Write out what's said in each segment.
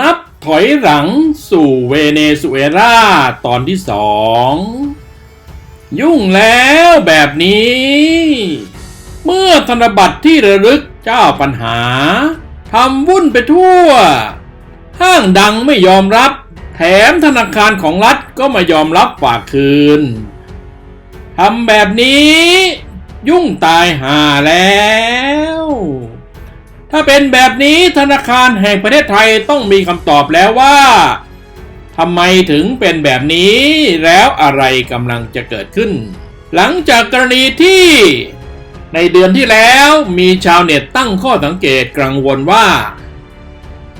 นับถอยหลังสู่เวเนซุเอลาตอนที่สองยุ่งแล้วแบบนี้ เมื่อธนบัตรที่ระลึกเจ้าปัญหาทำวุ่นไปทั่ว ห้างดังไม่ยอมรับ แถมธนาคารของรัฐก็ไม่ยอมรับฝากคืนทำแบบนี้ ยุ่งตายหาแล้ว ถ้าเป็นแบบนี้ธนาคารแห่งประเทศไทยต้องมีคำตอบแล้วว่าทำไมถึงเป็นแบบนี้แล้วอะไรกำลังจะเกิดขึ้น หลังจากกรณีที่ ในเดือนที่แล้วมีชาวเน็ตตั้งข้อสังเกตกังวลว่า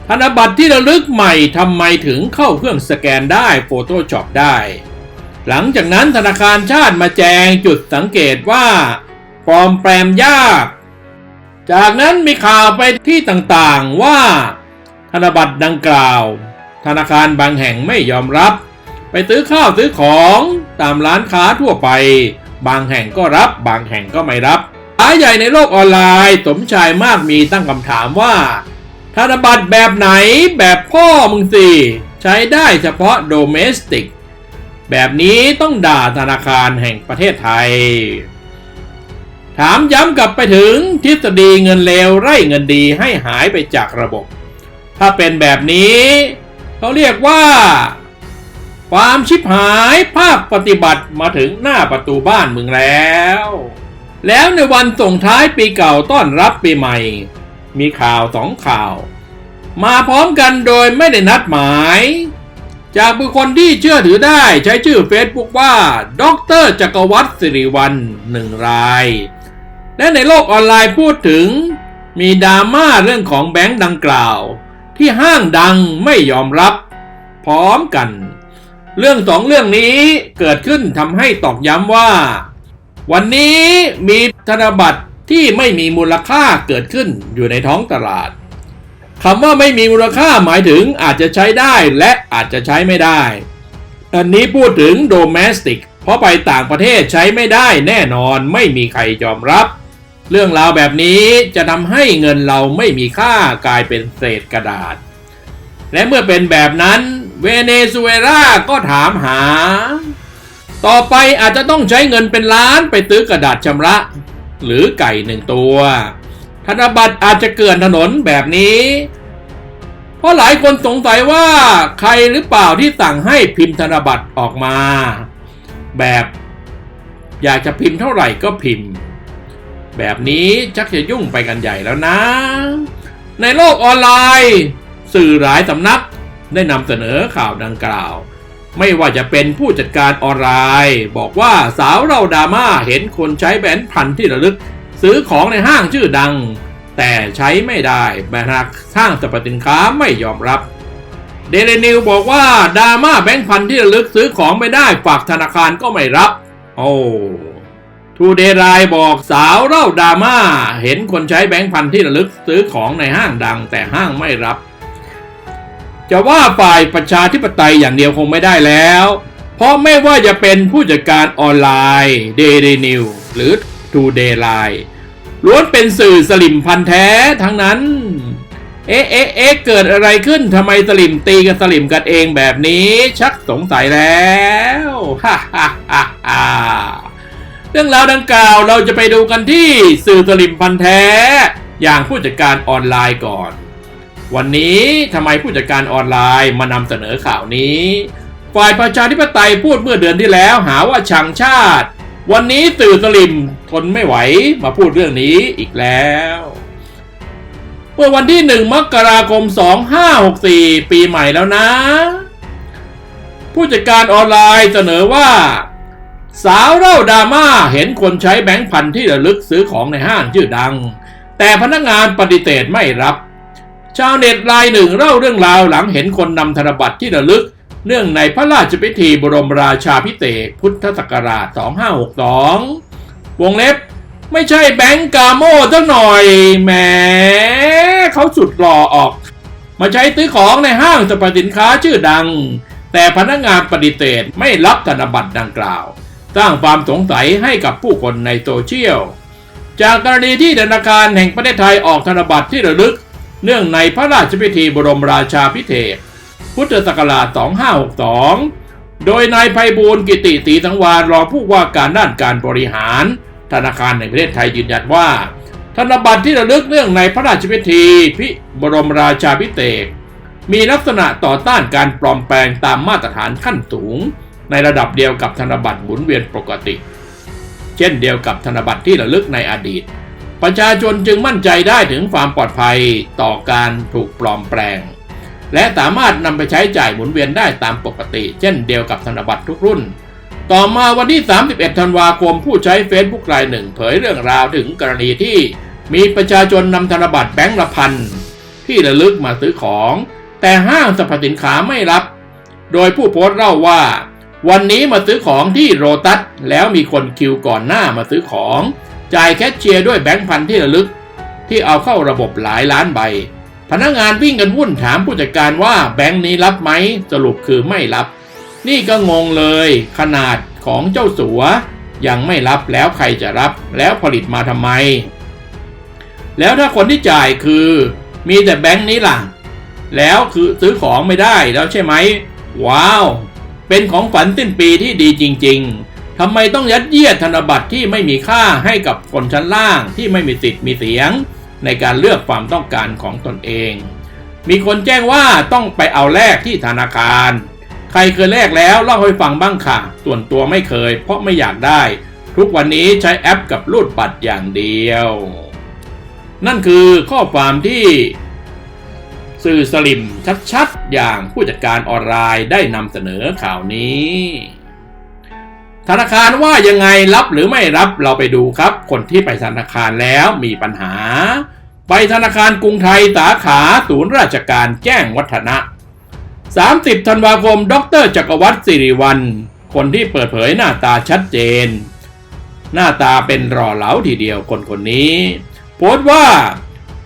ธนบัตรที่ระลึกใหม่ทำไมถึงเข้าเครื่องสแกนได้ Photoshop ได้ หลังจากนั้นธนาคารชาติมาแจงจุดสังเกตว่าปลอมแปลมยาก จากนั้นมีข่าวไปที่ต่างๆว่า ธนบัตรดังกล่าว ธนาคารบางแห่งไม่ยอมรับ ไปซื้อข้าวซื้อของตามร้านค้าทั่วไป บางแห่งก็รับบางแห่งก็ไม่รับขายใหญ่ในโลกออนไลน์สมชายมากมีตั้งคำถามว่า ธนบัตรแบบไหนแบบพ่อมึงสิใช้ได้เฉพาะโดเมสติก แบบนี้ต้องด่าธนาคารแห่งประเทศไทย ถามย้ำกลับไปถึงทฤษฎีเงินเลวไร่เงินดีให้หายไปจากระบบ ถ้าเป็นแบบนี้เขาเรียกว่า ความชิบหายภาคปฏิบัติมาถึงหน้าประตูบ้านมึงแล้ว แล้วในวันส่งท้ายปีเก่าต้อนรับปีใหม่ มีข่าวสองข่าว มาพร้อมกันโดยไม่ได้นัดหมาย จากบุคคลที่เชื่อถือได้ใช้ชื่อเฟซบุ๊กว่าดรจักรวัตรสิริวัลหนึ่งราย และในโลกออนไลน์พูดถึง มีดราม่าเรื่องของแบงค์ดังกล่าว ที่ห้างดังไม่ยอมรับ พร้อมกัน เรื่องสองเรื่องนี้เกิดขึ้นทำให้ตอกย้ำว่า วันนี้มีธนบัตรที่ไม่มีมูลค่าเกิดขึ้นอยู่ในท้องตลาดคำว่าไม่มีมูลค่าหมายถึงอาจจะใช้ได้และอาจจะใช้ไม่ได้ อันนี้พูดถึงโดเมสติก เพราะไปต่างประเทศใช้ไม่ได้แน่นอนไม่มีใครยอมรับ เรื่องราวแบบนี้จะทำให้เงินเราไม่มีค่ากลายเป็นเศษกระดาษ และเมื่อเป็นแบบนั้นเวเนซุเอลาก็ถามหา ต่อไปอาจจะต้องใช้เงินเป็นล้านไปซื้อกระดาษชำระ หรือไก่หนึ่งตัว ธนบัตรอาจจะเกลื่อนถนนแบบนี้ เพราะหลายคนสงสัยว่าใครหรือเปล่าที่สั่งให้พิมพ์ธนบัตรออกมา แบบอยากจะพิมพ์เท่าไหร่ก็พิมพ์ แบบนี้ชักจะยุ่งไปกันใหญ่แล้วนะ ในโลกออนไลน์ สื่อหลายสำนักได้นำเสนอข่าวดังกล่าว ไม่ว่าจะเป็นผู้จัดการออนไลน์ บอกว่าสาวเราดราม่าเห็นคนใช้แบงค์พันที่ระลึก ซื้อของในห้างชื่อดัง แต่ใช้ไม่ได้แบรนด์ห้างสรรพสินค้าไม่ยอมรับเดลนิวบอกว่าดราม่าแบงค์พันที่ระลึกซื้อของไม่ได้ฝากธนาคารก็ไม่รับ โอ้ ทูเดรายบอกสาวเล่าดราม่า เห็นคนใช้แบงค์พันที่ระลึกซื้อของในห้างดังแต่ห้างไม่รับ จะว่าฝ่ายประชาธิปไตยอย่างเดียวคงไม่ได้แล้ว เพราะไม่ว่าจะเป็นผู้จัดการออนไลน์ Daily News หรือ Today Line ล้วนเป็นสื่อสลิมพันธ์แท้ทั้งนั้น เอ๊ะเอ๊ะเอ๊ะเกิดอะไรขึ้นทำไมสลิมตีกันสลิมกันเองแบบนี้ ชักสงสัยแล้วฮ่าฮ่าฮ่า เรื่องราวดังกล่าวเราจะไปดูกันที่สื่อสลิมพันธ์แท้ อย่างผู้จัดการออนไลน์ก่อน วันนี้ทำไมผู้จัดการออนไลน์มานำเสนอข่าวนี้ ฝ่ายประชาธิปไตยพูดเมื่อเดือนที่แล้วหาว่าชังชาติ วันนี้สื่อสลิมทนไม่ไหวมาพูดเรื่องนี้อีกแล้วเมื่อวันที่ 1 มกราคม 2564 ปีใหม่แล้วนะ ผู้จัดการออนไลน์เสนอว่า สาวเล่าดราม่าเห็นคนใช้แบงค์พันที่ระลึกซื้อของในห้างชื่อดัง แต่พนักงานปฏิเสธไม่รับ ชาวเน็ตรายหนึ่งเล่าเรื่องราวหลังเห็นคนนำธนบัตรที่ระลึก เนื่องในพระราชพิธีบรมราชาพิเศษพุทธศักราช 2562 วงเล็บ ไม่ใช่แบงก์กาโม่สักหน่อยแหมเขาสุดหล่อออก มาใช้ซื้อของในห้างสรรพสินค้าชื่อดัง แต่พนักงานปฏิเสธไม่รับธนบัตรดังกล่าว สร้างความสงสัยให้กับผู้คนในโซเชียล จากกรณีที่ธนาคารแห่งประเทศไทยออกธนบัตรที่ระลึก เนื่องในพระราชพิธีบรมราชาพิเศษพุทธศักราช 2562 โดยนายไพบูลกิติศรีสังวานรองผู้ว่าการด้านการบริหาร ธนาคารแห่งประเทศไทยยืนยันว่า ธนบัตรที่ระลึกเนื่องในพระราชพิธีพิบรมราชาพิเศษมีลักษณะต่อต้านการปลอมแปลงตามมาตรฐานขั้นสูง ในระดับเดียวกับธนบัตรหมุนเวียนปกติ เช่นเดียวกับธนบัตรที่ระลึกในอดีต ประชาชนจึงมั่นใจได้ถึงความปลอดภัยต่อการถูกปลอมแปลง และสามารถนำไปใช้จ่ายหมุนเวียนได้ตามปกติ เช่นเดียวกับธนบัตรทุกรุ่น ต่อมาวันที่ 31 ธันวาคมผู้ใช้เฟซบุ๊กรายหนึ่งเผยเรื่องราวถึงกรณีที่มีประชาชนนำธนบัตรแบงค์ละพันที่ระลึกมาซื้อของ แต่ห้างสรรพสินค้าไม่รับ โดยผู้โพสต์เล่าว่า วันนี้มาซื้อของที่โรตัสแล้วมีคนคิวก่อนหน้ามาซื้อของ จ่ายแคชเชียร์ด้วยแบงค์พันที่ระลึก ที่เอาเข้าระบบหลายล้านใบ พนักงานวิ่งกันวุ่นถามผู้จัดการว่าแบงค์นี้รับไหมสรุปคือไม่รับ นี่ก็งงเลย ขนาดของเจ้าสัว ยังไม่รับแล้วใครจะรับแล้วผลิตมาทำไม แล้วถ้าคนที่จ่ายคือ มีแต่แบงค์นี้ล่ะ แล้วคือซื้อของไม่ได้แล้วใช่ไหมว้าว เป็นของฝันสิ้นปีที่ดีจริง ๆทำไมต้องยัดเยียดธนบัตรที่ไม่มีค่าให้กับคนชั้นล่างที่ไม่มีสิทธิ์มีเสียง ในการเลือกความต้องการของตนเอง มีคนแจ้งว่าต้องไปเอาแลกที่ธนาคาร ใครเคยแลกแล้วเล่าให้ฟังบ้างค่ะ ส่วนตัวไม่เคย เพราะไม่อยากได้ ทุกวันนี้ใช้แอปกับรูดบัตรอย่างเดียว นั่นคือข้อความที่ สื่อสลิมชัดๆ อย่างผู้จัดการออนไลน์ได้นำเสนอข่าวนี้ ธนาคารว่ายังไงรับหรือไม่รับเราไปดูครับ คนที่ไปธนาคารแล้วมีปัญหา ไปธนาคารกรุงไทยสาขาศูนย์ราชการแจ้งวัฒนะ 30 ธันวาคม ดรจักรวัตรสิริวัลคนที่เปิดเผยหน้าตาชัดเจน หน้าตาเป็นรอเหลาทีเดียวคนคนนี้ โพสต์ว่า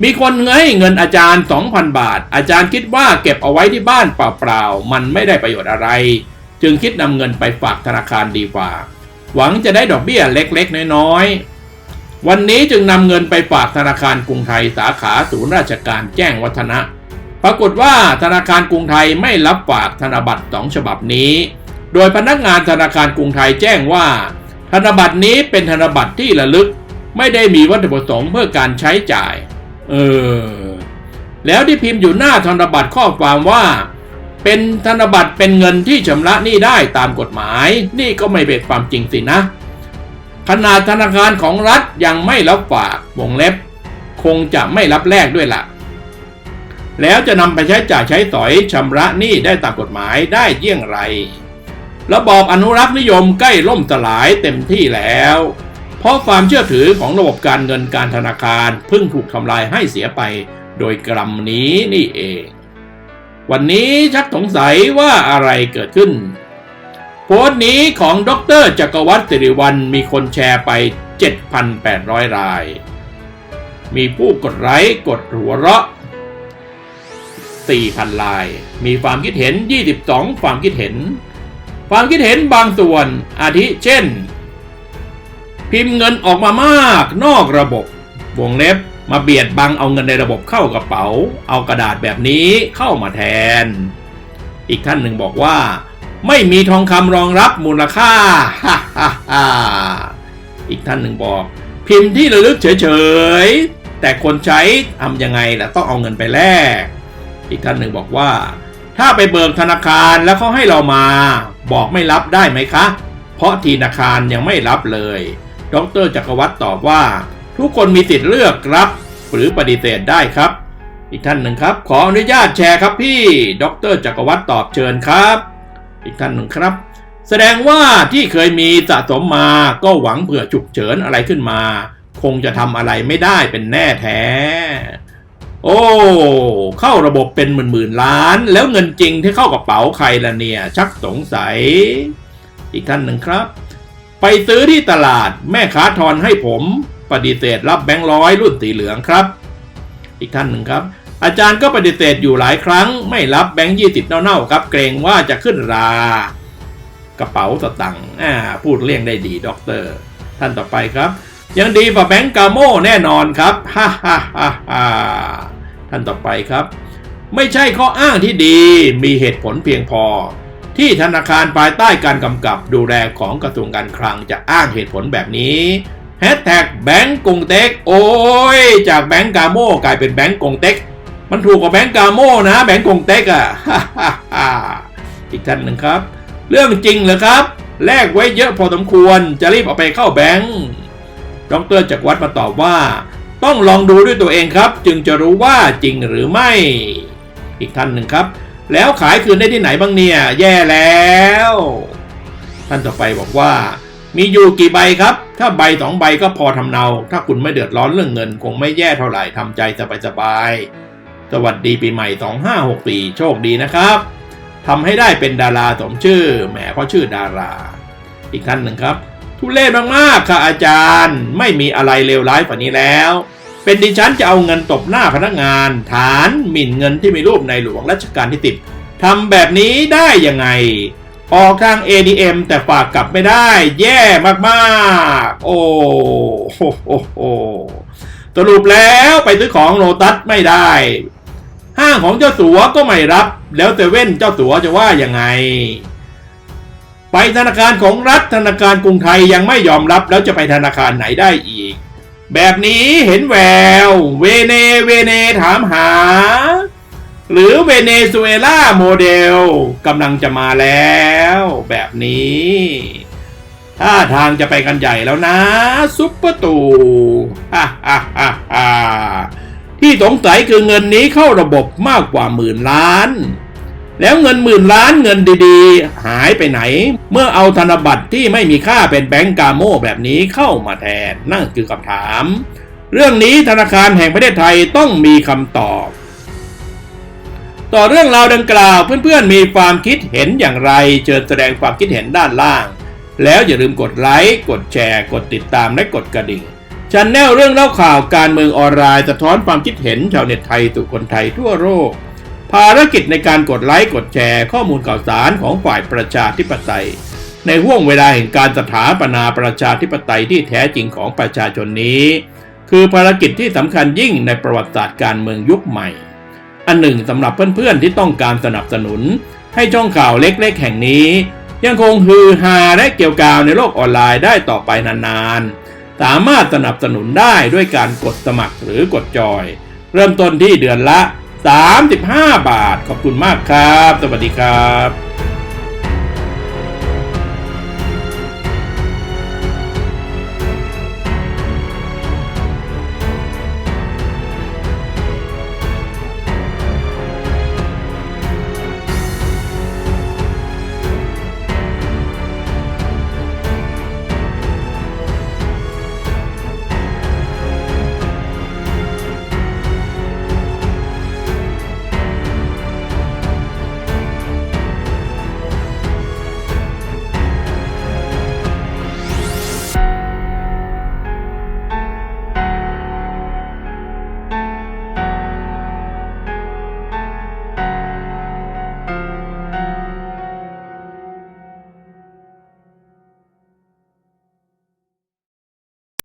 มีคนให้เงินอาจารย์ 2,000 บาท อาจารย์คิดว่าเก็บเอาไว้ที่บ้านเปล่าๆ มันไม่ได้ประโยชน์อะไร จึงคิดนำเงินไปฝากธนาคารดีกว่า หวังจะได้ดอกเบี้ยเล็กๆ น้อยๆ วันนี้จึงนำเงินไปฝากธนาคารกรุงไทยสาขาศูนย์ราชการแจ้งวัฒนะ ปรากฏว่าธนาคารกรุงไทยไม่รับฝากธนบัตรสองฉบับนี้ โดยพนักงานธนาคารกรุงไทยแจ้งว่า ธนบัตรนี้เป็นธนบัตรที่ระลึก ไม่ได้มีวัตถุประสงค์เพื่อการใช้จ่าย เออ แล้วที่พิมพ์อยู่หน้าธนบัตรข้อความว่า เป็นธนบัตรเป็นเงินที่ชำระหนี้ได้ตามกฎหมาย นี่ก็ไม่เป็นความจริงสินะขนาดธนาคารของรัฐยังไม่รับฝากวงเล็บ คงจะไม่รับแลกด้วยล่ะ แล้วจะนำไปใช้จ่ายใช้สอยชำระหนี้ได้ตามกฎหมายได้เยี่ยงไร ระบอบอนุรักษ์นิยมใกล้ล่มสลายเต็มที่แล้ว เพราะความเชื่อถือของระบบการเงินการธนาคารเพิ่งถูกทำลายให้เสียไป โดยกรรมนี้นี่เอง วันนี้ชักสงสัยว่าอะไรเกิดขึ้น โพสต์นี้ของดรจักรวัตรสิริวัลมีคนแชร์ไป 7,800 ราย มีผู้กดไลค์กดหัวเราะ 4,000 ลาย มีความคิดเห็น 22 ความคิดเห็น ความคิดเห็นบางส่วนอาทิเช่น พิมพ์เงินออกมามากนอกระบบ วงเล็บมาเบียดบังเอาเงินในระบบเข้ากระเป๋า เอากระดาษแบบนี้เข้ามาแทน อีกท่านหนึ่งบอกว่า ไม่มีทองคำรองรับมูลค่าฮ่าฮ่าฮ่าอีกท่านหนึ่งบอก พิมพ์ที่ระลึกเฉยๆ แต่คนใช้ทำยังไงล่ะต้องเอาเงินไปแลกอีกท่านหนึ่งบอกว่า ถ้าไปเบิกธนาคารแล้วเขาให้เรามา บอกไม่รับได้ไหมคะ เพราะธนาคารยังไม่รับเลย ดรจักรวัตรตอบว่า ทุกคนมีสิทธิ์เลือกรับ หรือปฏิเสธได้ครับ อีกท่านหนึ่งครับ ขออนุญาตแชร์ครับพี่ ดรจักรวัตรตอบเชิญครับ อีกท่านหนึ่งครับ แสดงว่าที่เคยมีสะสมมาก็หวังเผื่อฉุกเฉินอะไรขึ้นมา คงจะทำอะไรไม่ได้เป็นแน่แท้ โอ้ เข้าระบบเป็นหมื่นหมื่นๆล้าน แล้วเงินจริงที่เข้ากระเป๋าใครล่ะเนี่ย ชักสงสัย อีกท่านหนึ่งครับ ไปซื้อที่ตลาดแม่ค้าทอนให้ผม ปฏิเสธรับแบงค์ร้อยรุ่นสีเหลืองครับ อีกท่านหนึ่งครับ อาจารย์ก็ปฏิเสธอยู่หลายครั้ง ไม่รับแบงค์ยี่สิบเน่าๆครับ เกรงว่าจะขึ้นรา กระเป๋าสตังค์อ่าพูดเลี่ยงได้ดีด็อกเตอร์ ท่านต่อไปครับ ยังดีกว่าแบงก์กาโม่แน่นอนครับฮ่าฮ่าฮ่าฮ่าท่านต่อไปครับ ไม่ใช่ข้ออ้างที่ดีมีเหตุผลเพียงพอ ที่ธนาคารภายใต้การกำกับดูแลของกระทรวงการคลังจะอ้างเหตุผลแบบนี้แฮชแท็กแบงก์กงเต็กโอ้ย จากแบงก์กาโมกลายเป็นแบงก์กงเต็กมันถูกกว่าแบงก์กาโมนะแบงก์กงเต็กอะอีกท่านหนึ่งครับ เรื่องจริงเหรอครับ แลกไว้เยอะพอสมควรจะรีบเอาไปเข้าแบงก์ดรจักรวัฒน์มาตอบว่า ต้องลองดูด้วยตัวเองครับ จึงจะรู้ว่าจริงหรือไม่ อีกท่านหนึ่งครับ แล้วขายคืนได้ที่ไหนบ้างเนี่ย แย่แล้ว ท่านต่อไปบอกว่า มีอยู่กี่ใบครับ ถ้าใบสองใบก็พอทำเนา ถ้าคุณไม่เดือดร้อนเรื่องเงิน คงไม่แย่เท่าไหร่ทำใจสบายๆสวัสดีปีใหม่ 2564 โชคดีนะครับทำให้ได้เป็นดาราสมชื่อแหมเพราะชื่อดารา อีกท่านหนึ่งครับ ทุเล่มากๆค่ะอาจารย์ ไม่มีอะไรเลวร้ายกว่านี้แล้ว เป็นดิฉันจะเอาเงินตบหน้าพนักงาน ฐานหมิ่นเงินที่มีรูปในหลวงรัชกาลที่สิบทำแบบนี้ได้ยังไง ออกทาง ADM แต่ฝากกลับไม่ได้ แย่มากๆ โอ้โหโหสรุปแล้วไปซื้อของโลตัสไม่ได้ ห้างของเจ้าสัวก็ไม่รับ แล้วแต่เว้นเจ้าสัวจะว่ายังไง ไปธนาคารของรัฐธนาคารกรุงไทยยังไม่ยอมรับแล้วจะไปธนาคารไหนได้อีก แบบนี้เห็นแวว เวเนเวเนถามหา หรือเวเนซุเอลาโมเดลกำลังจะมาแล้ว แบบนี้ถ้าทางจะไปกันใหญ่แล้วนะ ซุปเปอร์ตูฮ่าฮ่าฮ่าฮ่าที่สงสัยคือเงินนี้เข้าระบบมากกว่าหมื่นล้าน แล้วเงินหมื่นล้านเงินดีๆ หายไปไหน เมื่อเอาธนบัตรที่ไม่มีค่าเป็นแบงก์กาโมแบบนี้เข้ามาแทนนั่นคือคำถาม เรื่องนี้ธนาคารแห่งประเทศไทยต้องมีคำตอบ ต่อเรื่องราวดังกล่าวเพื่อนๆมีความคิดเห็นอย่างไร เชิญแสดงความคิดเห็นด้านล่าง แล้วอย่าลืมกดไลค์กดแชร์ กดติดตามและกดกระดิ่งชันแนลเรื่องเล่าข่าวการเมืองออนไลน์สะท้อนความคิดเห็นชาวเน็ตไทยสู่คนไทยทั่วโลก ภารกิจในการกดไลค์กดแชร์ข้อมูลข่าวสารของฝ่ายประชาธิปไตย ในห่วงเวลาแห่งการสถาปนาประชาธิปไตยที่แท้จริงของประชาชนนี้ คือภารกิจที่สำคัญยิ่งในประวัติศาสตร์การเมืองยุคใหม่ อันหนึ่งสำหรับเพื่อนๆที่ต้องการสนับสนุน ให้ช่องข่าวเล็กๆ แห่งนี้ ยังคงฮือฮาและเกี่ยวกาวในโลกออนไลน์ได้ต่อไปนานๆ สามารถสนับสนุนได้ด้วยการกดสมัครหรือกดจอย เริ่มต้นที่เดือนละ 35 บาท ขอบคุณมากครับ สวัสดีครับ